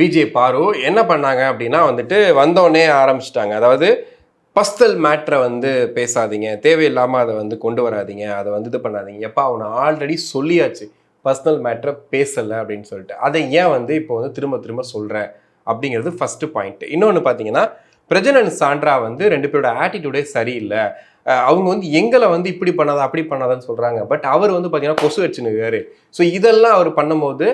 VJ பாரு என்ன பண்ணாங்க அப்படின்னா வந்துட்டு வந்தோடனே ஆரம்பிச்சிட்டாங்க. அதாவது பஸ்தல் மேட்ரை வந்து பேசாதீங்க தேவையில்லாமல் அதை வந்து கொண்டு வராதிங்க அதை வந்து இது பண்ணாதீங்க. எப்பா அவனை ஆல்ரெடி சொல்லியாச்சு பர்சனல் மேட்ரை பேசலை அப்படின்னு சொல்லிட்டு. அதை ஏன் வந்து இப்போ வந்து திரும்ப திரும்ப சொல்கிறேன் அப்படிங்கிறது ஃபஸ்ட்டு பாயிண்ட் இன்னொன்று பார்த்தீங்கன்னா பிரஜனன் சாண்ட்ரா வந்து ரெண்டு பேரோட ஆட்டிடியூடே சரியில்லை. அவங்க வந்து எங்களை வந்து இப்படி பண்ணாதா அப்படி பண்ணாதான்னு சொல்கிறாங்க பட் அவர் வந்து பார்த்தீங்கன்னா கொசு வச்சுனுக்காரு ஸோ இதெல்லாம் அவர் பண்ணும்போது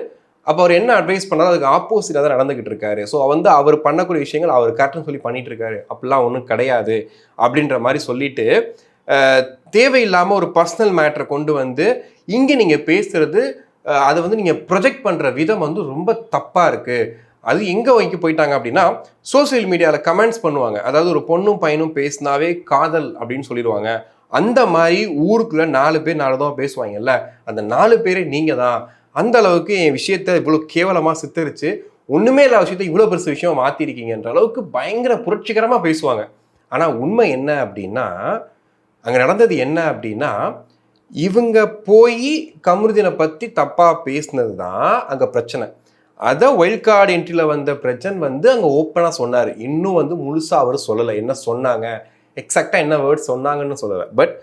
அப்போ அவர் என்ன அட்வைஸ் பண்ணாலும் அதுக்கு ஆப்போசிட்டாக தான் நடந்துகிட்டு இருக்காரு. ஸோ வந்து அவர் பண்ணக்கூடிய விஷயங்கள் அவர் கரெக்டுன்னு சொல்லி பண்ணிட்டு இருக்காரு. அப்படிலாம் ஒன்றும் கிடையாது. அப்படின்ற மாதிரி சொல்லிட்டு தேவையில்லாமல் ஒரு பர்சனல் மேட்டரை கொண்டு வந்து இங்கே நீங்கள் பேசுறது அதை வந்து நீங்கள் ப்ரொஜெக்ட் பண்ணுற விதம் வந்து ரொம்ப தப்பாக இருக்குது அது எங்கே வைக்க போயிட்டாங்க அப்படின்னா சோஷியல் மீடியாவில் கமெண்ட்ஸ் பண்ணுவாங்க. அதாவது ஒரு பொண்ணும் பையனும் பேசினாவே காதல் அப்படின்னு சொல்லிடுவாங்க. அந்த மாதிரி ஊருக்குள்ளே நாலு பேர் நாலு தான் பேசுவாங்கல்ல? அந்த நாலு பேரே நீங்கள் தான் அந்த அளவுக்கு என் விஷயத்த இவ்வளோ கேவலமாக சித்தரிச்சு ஒன்றுமே இல்லாத விஷயத்த இவ்வளோ பெருசு விஷயம் மாற்றிருக்கீங்கன்ற அளவுக்கு பயங்கர புரட்சிகரமாக பேசுவாங்க. ஆனால் உண்மை என்ன அப்படின்னா அங்கே நடந்தது என்ன அப்படின்னா இவங்க போய் கமருதினை பற்றி தப்பாக பேசினது தான் அங்கே பிரச்சனை. அதை ஒயில்ட் கார்டு என்ட்ரியில் வந்த பிரச்சனை வந்து அங்கே ஓப்பனாக சொன்னார். இன்னும் வந்து முழுசாக அவர் சொல்லலை. என்ன சொன்னாங்க? எக்ஸாக்டாக என்ன வேர்ட்ஸ் சொன்னாங்கன்னு சொல்லலை. பட்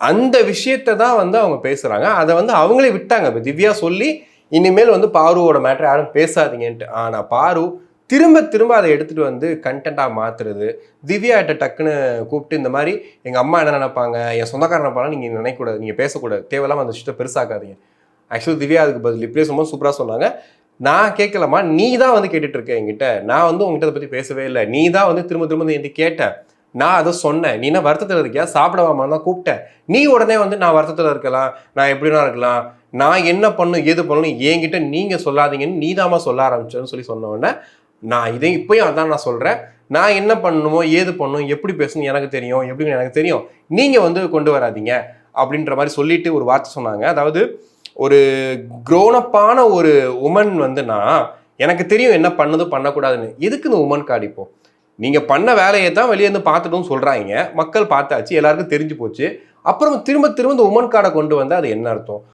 அந்த விஷயத்தை தான் வந்து அவங்க பேசுகிறாங்க அதை வந்து அவங்களே விட்டாங்க. இப்போ திவ்யா சொல்லி இனிமேல் வந்து பாருவோட மேட்ரு யாரும் பேசாதீங்கன்ட்டு. ஆனால் பாரு திரும்ப திரும்ப அதை எடுத்துகிட்டு வந்து கண்டென்ட்டாக மாற்றுறது திவ்யாட்ட டக்குன்னு கூப்பிட்டு இந்த மாதிரி எங்கள் அம்மா என்ன நினைப்பாங்க? என் சொந்தக்காரன் நினைப்பாங்க நீங்கள் நினைக்கூடாது. நீங்கள் பேசக்கூடாது. தேவையில்லாமல் அந்த விஷயத்தை பெருசாக்காதீங்க. ஆக்சுவலி திவ்யா அதுக்கு பதில். இப்படியே சும்மா சூப்பராக சொன்னாங்க. நான் கேட்கலம்மா. நீ தான் வந்து கேட்டுட்டு இருக்க என்கிட்ட. நான் வந்து உங்ககிட்ட அதை பற்றி பேசவே இல்லை. நீ தான் வந்து திரும்ப திரும்ப வந்து என்கிட்ட கேட்டேன் நான் அதை சொன்னேன். நீ என்ன வருத்தத்தில் இருக்கியா? சாப்பிடவாமா தான் கூப்பிட்டேன். நீ உடனே வந்து நான் வருத்தத்தில் இருக்கலாம் நான் எப்படினா இருக்கலாம் நான் என்ன பண்ணும் ஏது பண்ணணும் என்கிட்ட நீங்கள் சொல்லாதீங்கன்னு நீதாம்மா சொல்ல ஆரம்பிச்சேன்னு சொல்லி சொன்ன உடனே நான் இதை இப்பயும் அதான் நான் சொல்கிறேன் நான் என்ன பண்ணணுமோ ஏது பண்ணணும் எப்படி பேசணும் எனக்கு தெரியும் எப்படின்னு எனக்கு தெரியும் நீங்கள் வந்து கொண்டு வராதீங்க அப்படின்ற மாதிரி சொல்லிட்டு ஒரு வார்த்தை சொன்னாங்க. அதாவது ஒரு க்ரோனப்பான ஒரு உமன் வந்து நான் எனக்கு தெரியும் என்ன பண்ணது பண்ணக்கூடாதுன்னு. எதுக்கு இந்த உமன் காடிப்போம் நீங்கள் பண்ண வேலையை தான் வெளியே வந்து பார்த்துட்டும் சொல்கிறாங்க மக்கள் பார்த்தாச்சு எல்லாருக்கும் தெரிஞ்சு போச்சு. அப்புறம் திரும்ப திரும்ப இந்த உமன் கார்டை கொண்டு வந்தால் அது என்ன அர்த்தம்?